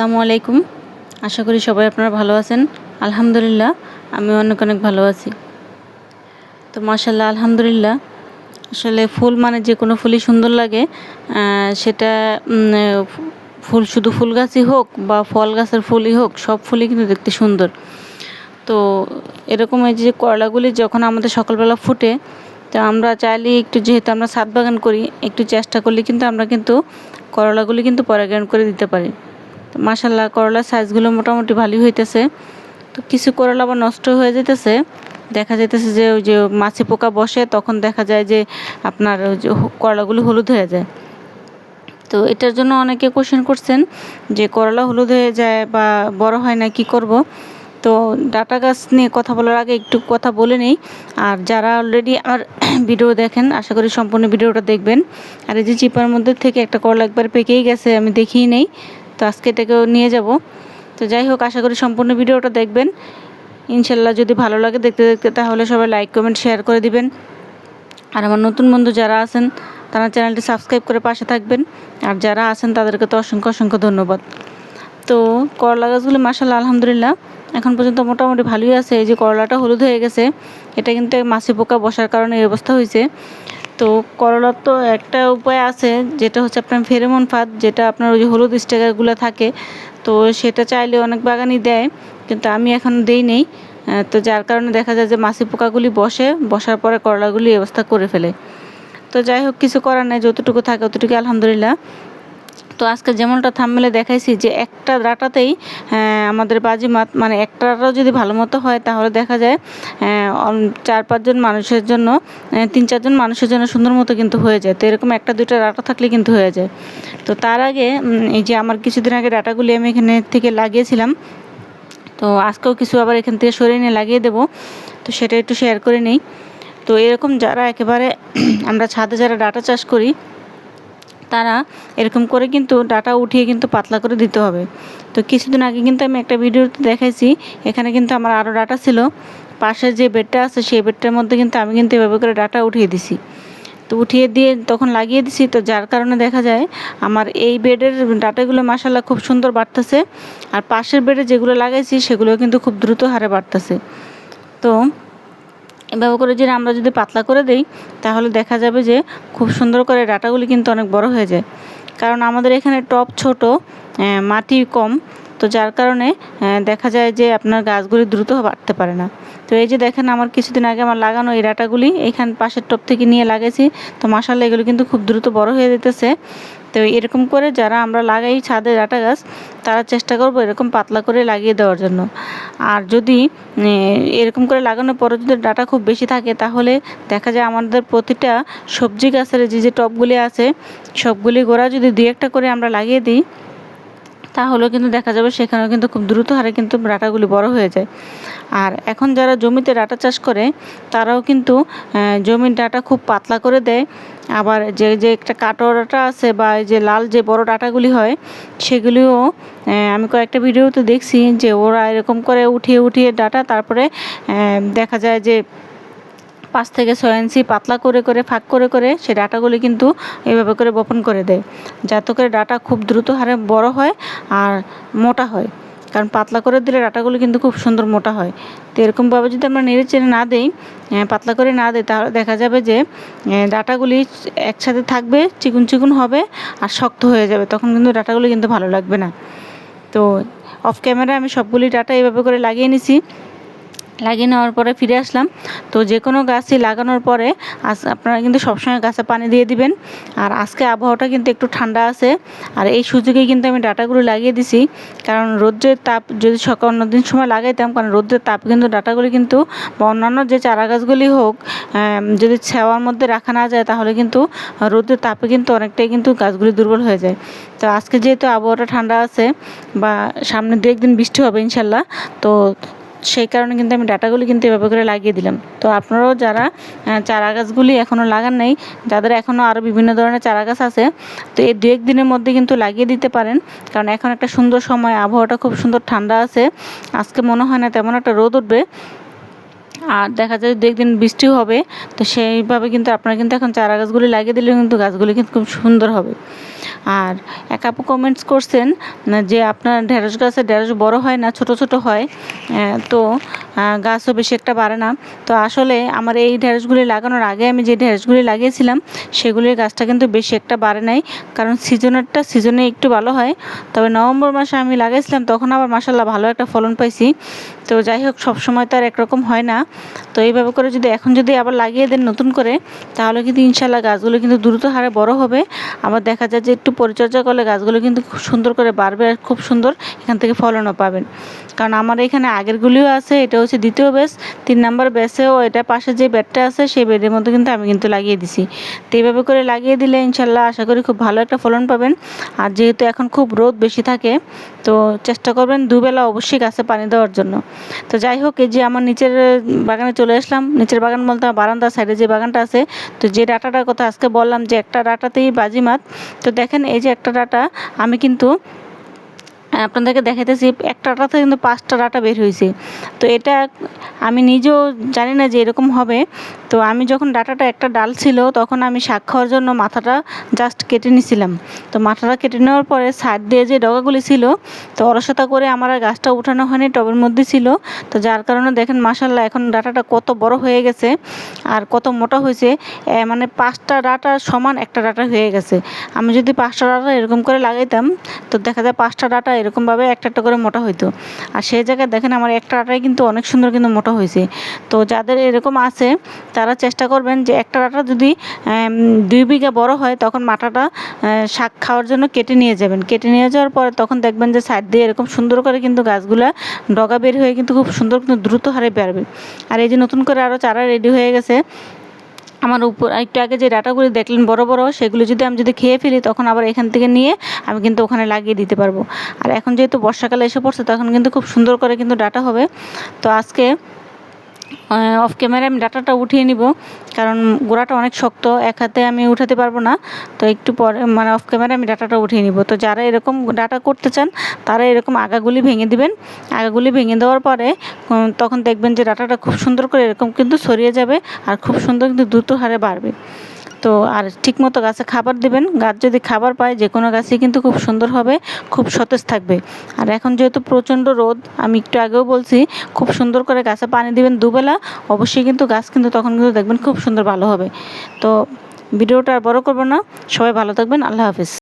আসসালামু আলাইকুম। আশা করি সবাই আপনারা ভালো আছেন। আলহামদুলিল্লাহ, আমি অনেক অনেক ভালো আছি। তো মাশাল্লাহ আলহামদুলিল্লাহ। আসলে ফুল মানে যে কোনো ফুলই সুন্দর লাগে সেটা ফুল শুধু ফুল গাছই হোক বা ফল গাছের ফুলই হোক, সব ফুলই কিন্তু দেখতে সুন্দর। তো এরকম এই যে করলাগুলি যখন আমাদের সকালবেলা ফুটে, তো আমরা চাইলে একটু যেহেতু আমরা ছাদ বাগান করি, একটু চেষ্টা করলে কিন্তু আমরা কিন্তু করলাগুলি কিন্তু পরাগায়ন করে দিতে পারি। তো মাসাল্লাহ করলার সাইজগুলো মোটামুটি ভালোই হইতেছে। তো কিছু করলা আবার নষ্ট হয়ে যেতেছে দেখা যাইতেছে যে ওই যে মাছি পোকা বসে, তখন দেখা যায় যে আপনার ওই যে করলাগুলো হলুদ হয়ে যায়। তো এটার জন্য অনেকে কোশ্চেন করছেন যে করলা হলুদ হয়ে যায় বা বড় হয় না, কি করব? তো ডাটা গাছ নিয়ে কথা বলার আগে একটু কথা বলে নেই। আর যারা অলরেডি আমার ভিডিও দেখেন, আশা করি সম্পূর্ণ ভিডিওটা দেখবেন। আর এই যে চিপার মধ্যে থেকে একটা করলা একবার পেকেই গেছে, আমি দেখিই নেই। তো আজকে এটাকেও নিয়ে যাব। তো যাই হোক, আশা করি সম্পূর্ণ ভিডিওটা দেখবেন। ইনশাল্লাহ যদি ভালো লাগে দেখতে দেখতে, তাহলে সবাই লাইক কমেন্ট শেয়ার করে দিবেন। আর আমার নতুন বন্ধু যারা আছেন, তারা চ্যানেলটি সাবস্ক্রাইব করে পাশে থাকবেন। আর যারা আছেন, তাদেরকে তো অসংখ্য অসংখ্য ধন্যবাদ। তো করলা গাছগুলো মাসাল্লাহ আলহামদুলিল্লাহ, এখন পর্যন্ত মোটামুটি ভালোই আছে। এই যে করলাটা হলুদ হয়ে গেছে, এটা কিন্তু মাছি পোকা বসার কারণে এই অবস্থা হয়েছে। তো করলার তো একটা উপায় আছে, যেটা হচ্ছে আপনার ফেরেমন ফাঁদ, যেটা আপনার ওই যে হলুদ স্টিকারগুলো থাকে। তো সেটা চাইলে অনেক বাগানই দেয়, কিন্তু আমি এখন দেই নেই। তো যার কারণে দেখা যায় যে মাছি পোকাগুলি বসে, বসার পরে করলাগুলি ব্যবস্থা অবস্থা করে ফেলে। তো যাই হোক, কিছু করার নাই, যতটুকু থাকে অতটুকু আলহামদুলিল্লাহ। তো আজকে যেমনটা থামমেলে দেখাইছি যে একটা ডাটাতেই আমাদের বাজিমাত মানে একটারও যদি ভালো মতো হয়, তাহলে দেখা যায় চার পাঁচজন মানুষের জন্য তিন চারজন মানুষের জন্য সুন্দর মতো কিন্তু হয়ে যায়। তো এরকম একটা দুইটা ডাটা থাকলে কিন্তু হয়ে যায়। তো তার আগে এই যে আমার কিছুদিন আগে ডাটাগুলি আমি এখানে থেকে লাগিয়েছিলাম, তো আজকেও কিছু আবার এখান থেকে সরিয়ে নিয়ে লাগিয়ে দেবো। তো সেটা একটু শেয়ার করে নেই। তো এরকম যারা একেবারে, আমরা ছাদে যারা ডাটা চাষ করি তারা এরকম করে কিন্তু ডাটা উঠিয়ে কিন্তু পাতলা করে দিতে হবে। তো কিছুদিন আগে কিন্তু আমি একটা ভিডিওতে দেখাইছি, এখানে কিন্তু আমার আরও ডাটা ছিল। পাশে যে বেডটা আছে, সেই বেডটার মধ্যে কিন্তু আমি কিন্তু এভাবে করে ডাটা উঠিয়ে দিছি। তো উঠিয়ে দিয়ে তখন লাগিয়ে দিছি, তো যার কারণে দেখা যায় আমার এই বেডের ডাটাগুলো মাসাল্লাহ খুব সুন্দর বাড়তেছে। আর পাশের বেডে যেগুলো লাগাইছি, সেগুলো কিন্তু খুব দ্রুত হারে বাড়তেছে। তো এভাবে করে যদি আমরা যদি পাতলা করে দেই, তাহলে দেখা যাবে যে খুব সুন্দর করে ডাটাগুলি কিন্তু অনেক বড় হয়ে যায়। কারণ আমাদের এখানে টপ ছোট মাটি কম, তো যার কারণে দেখা যায় যে আপনার গাছগুলি দ্রুত বাড়তে পারে না। তো এই যে দেখেন আমার কিছুদিন আগে আমার লাগানো এই ডাটাগুলি এইখান পাশের টপ থেকে নিয়ে লাগাইছি, তো মাসাল্লাহ এগুলো কিন্তু খুব দ্রুত বড় হয়ে যেতেছে। তো এরকম করে যারা আমরা লাগাই ছাদে ডাটা গাছ, তারা চেষ্টা করব এরকম পাতলা করে লাগিয়ে দেওয়ার জন্য। আর যদি এরকম করে লাগানোর পরে যদি ডাটা খুব বেশি থাকে, তাহলে দেখা যায় আমাদের প্রতিটা সবজি গাছের যে যে টবগুলি আছে, সবগুলি গোড়া যদি দু একটা করে আমরা লাগিয়ে দিই তাহলেও কিন্তু দেখা যাবে সেখানেও কিন্তু খুব দ্রুত হারে কিন্তু ডাটাগুলি বড় হয়ে যায়। আর এখন যারা জমিতে ডাটা চাষ করে, তারাও কিন্তু জমির ডাটা খুব পাতলা করে দেয়। আবার যে যে একটা কাটো ডাটা আছে বা যে লাল যে বড় ডাটাগুলি হয়, সেগুলিও আমি কয়েকটা ভিডিওতে দেখছি যে ওরা এরকম করে উঠিয়ে উঠিয়ে ডাটা, তারপরে দেখা যায় যে পাঁচ থেকে ছয় ইঞ্চি পাতলা করে করে, ফাঁক করে করে সেই ডাটাগুলি কিন্তু এভাবে করে বপন করে দেয়। যাতে করে ডাটা খুব দ্রুত হারে বড় হয় আর মোটা হয়। কারণ পাতলা করে দিলে ডাটাগুলো কিন্তু খুব সুন্দর মোটা হয়। তো এরকমভাবে যদি আমরা নেড়ে চেড়ে না দিই পাতলা করে না দিই, তাহলে দেখা যাবে যে ডাটাগুলি একসাথে থাকবে, চিকুন চিকুন হবে আর শক্ত হয়ে যাবে। তখন কিন্তু ডাটাগুলি কিন্তু ভালো লাগবে না। তো অফ ক্যামেরায় আমি সবগুলি ডাটা এইভাবে করে লাগিয়ে নিছি। লাগিয়ে নেওয়ার পরে ফিরে আসলাম। তো যে কোনো গাছই লাগানোর পরে আজ আপনারা কিন্তু সবসময় গাছে পানি দিয়ে দিবেন। আর আজকে আবহাওয়াটা কিন্তু একটু ঠান্ডা আছে। আর এই সুযোগেই কিন্তু আমি ডাটাগুলো লাগিয়ে দিছি। কারণ রৌদ্রের তাপ যদি সকাল অন্য দিন সময় লাগাইতাম, কারণ রৌদ্রের তাপ কিন্তু ডাটাগুলি কিন্তু বা অন্যান্য যে চারা গাছগুলি হোক যদি ছাওয়ার মধ্যে রাখা না যায়, তাহলে কিন্তু রৌদ্রের তাপে কিন্তু অনেকটাই কিন্তু গাছগুলি দুর্বল হয়ে যায়। তো আজকে যেহেতু আবহাওয়াটা ঠান্ডা আছে বা সামনে দু একদিন বৃষ্টি হবে ইনশাল্লাহ, তো সেই কারণে কিন্তু আমি ডাটাগুলি কিন্তু এভাবে করে লাগিয়ে দিলাম। তো আপনারাও যারা চারা গাছগুলি এখনও লাগান নাই, যাদের এখনও আরও বিভিন্ন ধরনের চারা গাছ আছে, তো এই দু এক দিনের মধ্যে কিন্তু লাগিয়ে দিতে পারেন। কারণ এখন একটা সুন্দর সময়, আবহাওয়াটা খুব সুন্দর ঠান্ডা আছে। আজকে মনে হয় না তেমন একটা রোদ উঠবে। আর দেখা যায় দু একদিন বৃষ্টিও হবে, তো সেইভাবে কিন্তু আপনারা কিন্তু এখন চারা গাছগুলি লাগিয়ে দিলে কিন্তু গাছগুলি কিন্তু খুব সুন্দর হবে। আর এক আপু কমেন্টস করছেন যে আপনার ঢেঁড়স গাছে ঢেঁড়স বড় হয় না, ছোট ছোট হয় তো গাছও বেশি একটা বাড়ে না। তো আসলে আমার এই ঢেঁড়সগুলি লাগানোর আগে আমি যে ঢেঁড়সগুলি লাগিয়েছিলাম, সেগুলির গাছটা কিন্তু বেশি একটা বাড়ে নাই, কারণ সিজনেরটা সিজনে একটু ভালো হয়। তবে নভেম্বর মাসে আমি লাগাইছিলাম তখন আবার মাসাল্লাহ ভালো একটা ফলন পাইছি। তো যাই হোক, সবসময় তো আর একরকম হয় না। তো এইভাবে করে যদি এখন যদি আবার লাগিয়ে দেন নতুন করে, তাহলে কিন্তু ইনশাল্লাহ গাছগুলো কিন্তু দ্রুত হারে বড় হবে। আবার দেখা যায় যে একটু পরিচর্যা করলে গাছগুলো কিন্তু খুব সুন্দর করে বাড়বে আর খুব সুন্দর এখান থেকে ফলনও পাবেন। কারণ আমার এখানে আগেরগুলিও আছে, এটা হচ্ছে দ্বিতীয় বেস তিন নাম্বার বেসেও এটা পাশে যে বেডটা আছে, সেই বেডের মধ্যে কিন্তু আমি কিন্তু লাগিয়ে দিছি। তো এইভাবে করে লাগিয়ে দিলে ইনশাল্লাহ আশা করি খুব ভালো একটা ফলন পাবেন। আর যেহেতু এখন খুব রোদ বেশি থাকে, তো চেষ্টা করবেন দুবেলা অবশ্যই গাছে পানি দেওয়ার জন্য। তো যাই হোক, এই যে আমার নিচের বাগানে চলে আসলাম। নিচের বাগান বলতে আমার বারান্দার সাইডে যে বাগানটা আছে, তো যে ডাটাটার কথা আজকে বললাম যে একটা ডাটাতেই বাজিমাত। তো দেখেন এই যে একটা ডাটা, আমি কিন্তু আপনাদেরকে দেখাইতেছি, একটা ডাটাতে কিন্তু পাঁচটা ডাটা বের হয়েছে তো এটা আমি নিজেও জানি না যে এরকম হবে। তো আমি যখন ডাটাটা একটা ডাল ছিল, তখন আমি শাক খাওয়ার জন্য মাথাটা জাস্ট কেটে নিছিলাম। তো মাথাটা কেটে নেওয়ার পরে সাইড দিয়ে যে ডগাগুলি ছিল, তো অলসতা করে আমার আর গাছটা উঠানো হয়নি, টবের মধ্যে ছিল। তো যার কারণে দেখেন মাসাল্লাহ এখন ডাটাটা কত বড় হয়ে গেছে আর কত মোটা হয়েছে। মানে পাঁচটা ডাটা সমান একটা ডাটা হয়ে গেছে। আমি যদি পাঁচটা ডাটা এরকম করে লাগাইতাম, তো দেখা যায় পাঁচটা ডাটা এরকমভাবে একটা একটা করে মোটা হইতো। আর সেই জায়গায় দেখেন আমার একটা ডাটাই কিন্তু অনেক সুন্দর কিন্তু মোটা হয়েছে। তো যাদের এরকম আছে, তারা চেষ্টা করবেন যে একটা আটা যদি দুই বিঘা বড় হয়, তখন মাটাটা শাক খাওয়ার জন্য কেটে নিয়ে যাবেন। কেটে নিয়ে যাওয়ার পরে তখন দেখবেন যে সাইড দিয়ে এরকম সুন্দর করে কিন্তু গাছগুলা ডগা বের হয়ে কিন্তু খুব সুন্দর কিন্তু দ্রুত হারে বেরবে। আর এই যে নতুন করে আরও চারা রেডি হয়ে গেছে আমার উপর। একটু আগে যে ডাটাগুলি দেখলেন বড় বড়, সেগুলো যদি আমি যদি খেয়ে ফেলি, তখন আবার এখান থেকে নিয়ে আমি কিন্তু ওখানে লাগিয়ে দিতে পারব। আর এখন যেহেতু বর্ষাকালে এসে পড়ছে, তখন কিন্তু খুব সুন্দর করে কিন্তু ডাটা হবে। তো আজকে অফ ক্যামেরায় আমি ডাটাটা উঠিয়ে নিব, কারণ গোড়াটা অনেক শক্ত, এক হাতে আমি উঠাতে পারব না। তো একটু পরে মানে অফ ক্যামেরায় আমি ডাটাটা উঠিয়ে নিব। তো যারা এরকম ডাটা করতে চান, তারা এরকম আগাগুলি ভেঙে দিবেন। আগাগুলি ভেঙে দেওয়ার পরে তখন দেখবেন যে ডাটাটা খুব সুন্দর করে এরকম কিন্তু সরিয়ে যাবে, আর খুব সুন্দর কিন্তু দ্রুত হারে বাড়বে। তো আর ঠিকমতো গাছে খাবার দেবেন। গাছ যদি খাবার পায় যে কোনো গাছই কিন্তু খুব সুন্দর হবে, খুব সতেজ থাকবে। আর এখন যেহেতু প্রচণ্ড রোদ, আমি একটু আগেও বলছি, খুব সুন্দর করে গাছে পানি দিবেন দুবেলা, অবশ্যই কিন্তু গাছ কিন্তু তখন কিন্তু দেখবেন খুব সুন্দর ভালো হবে। তো ভিডিওটা আর বড়ো করব না, সবাই ভালো থাকবেন, আল্লাহ হাফিজ।